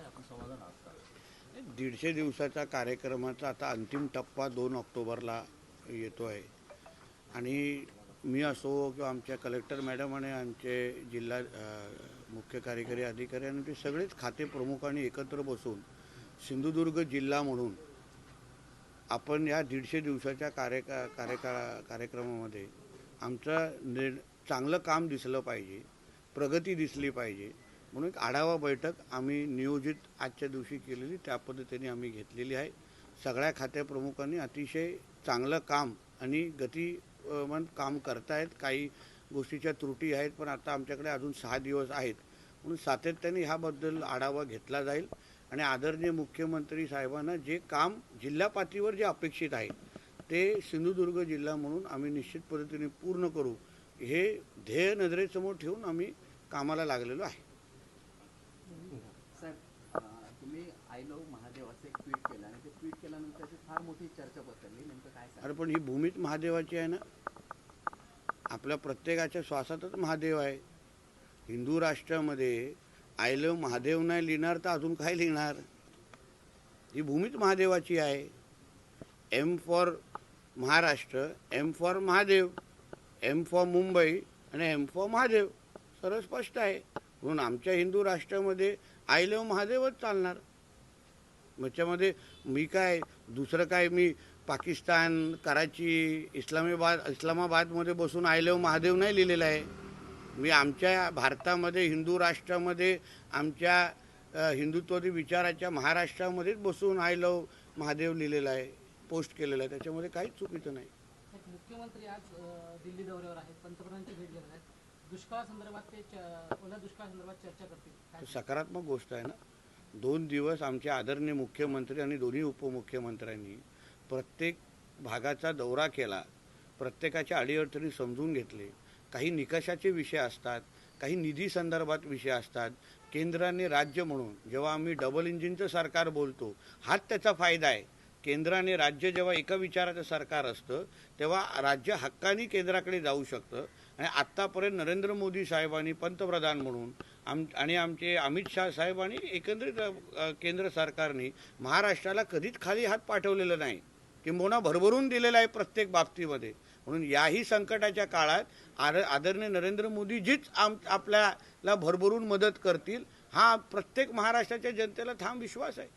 काय आपण समाधान दीडशे दिवसाचा कार्यक्रमाचा आता अंतिम टप्पा दोन ऑक्टोबरला येतो आहे. आणि मी असो किंवा आमच्या कलेक्टर मॅडम आणि आमचे जिल्हा मुख्य कार्यकारी अधिकारी आणि ते सगळेच खाते प्रमुखांनी एकत्र बसून सिंधुदुर्ग जिल्हा म्हणून आपण या दीडशे दिवसाच्या कार्यका कार्यकाळा कार्यक्रमामध्ये आमचं निर् चांगलं काम दिसलं पाहिजे प्रगती दिसली पाहिजे. म्हणून एक आढावा बैठक आम्ही नियोजित आजच्या दिवशी केलेली त्या पद्धतीने आम्ही घेतलेली आहे. सगळ्या खात्याप्रमुखांनी अतिशय चांगलं काम आणि गतिमान काम करतायत. काही गोष्टीच्या त्रुटी आहेत पण आता आमच्याकडे अजून सहा दिवस आहेत. म्हणून सातत्याने ह्याबद्दल आढावा घेतला जाईल. आणि आदरणीय मुख्यमंत्री साहेबांना जे काम जिल्हा पातळीवर जे अपेक्षित आहे ते सिंधुदुर्ग जिल्हा म्हणून आम्ही निश्चित पद्धतीने पूर्ण करू. हे ध्येय नजरेसमोर ठेवून आम्ही कामाला लागलेलो आहे साहेब अं, तुम्ही आय लव्ह महादेव असं एक ट्विट केलं आणि ते ट्विट केल्यानंतर फार मोठी चर्चा पसरली. नेमकं काय अरे पण ही भूमीच महादेवाची आहे ना आपल्या प्रत्येकाच्या श्वासातच महादेव आहे. हिंदू राष्ट्रामध्ये आय लव महादेव नाही लिहिणार तर अजून काय लिहिणार? ही भूमीच महादेवाची आहे. M for Maharashtra M for Mahadev M for Mumbai आणि एम फॉर महादेव. सरळ स्पष्ट आहे. म्हणून आमच्या हिंदू राष्ट्रामध्ये आय लव महादेवच चालणार. त्याच्यामध्ये मी काय दुसरं काय मी पाकिस्तान कराची इस्लामाबाद इस्लामाबादमध्ये बसून आय लव महादेव नाही लिहिलेलं आहे. मी आमच्या भारतामध्ये हिंदू राष्ट्रामध्ये आमच्या हिंदुत्वादी विचाराच्या महाराष्ट्रामध्येच बसून आय लव्ह महादेव लिहिलेलं आहे पोस्ट केलेलं आहे. त्याच्यामध्ये काहीच चुकीचं नाही. मुख्यमंत्री आज दिल्ली दौऱ्यावर आहेत पंतप्रधानांची भेट घेणार आहेत. दुष्काळासंदर्भात ते च- ओल्या दुष्काळासंदर्भात चर्चा करतील. सकारात्मक गोष्ट आहे ना. दोन दिवस आमचे आदरणीय मुख्यमंत्री आणि दोन्ही उपमुख्यमंत्र्यांनी प्रत्येक भागाचा दौरा केला प्रत्येकाच्या अडीअडचणी समजून घेतले. काही निकषाचे विषय असतात काही निधी संदर्भात विषय असतात. केंद्राने राज्य म्हणून जेव्हा आम्ही डबल इंजिनचं सरकार बोलतो हाच त्याचा फायदा आहे. केंद्र आणि राज्य जेव्हा एका विचाराचं सरकार असतं तेव्हा राज्य हक्कानी केंद्राकडे जाऊ शकतं. आणि आत्तापर्यंत नरेंद्र मोदी साहेबांनी पंतप्रधान म्हणून आम आणि आमचे अमित शाह साहेब आणि एकंदरीत केंद्र सरकारने महाराष्ट्राला कधीच खाली हात पाठवलेला नाही. किंबहुना भरभरून दिलेला आहे प्रत्येक बाबतीमध्ये. म्हणून याही संकटाच्या काळात आर आदरणीय नरेंद्र मोदीजीच आम आपल्याला भरभरून मदत करतील हा प्रत्येक महाराष्ट्राच्या जनतेला ठाम विश्वास आहे.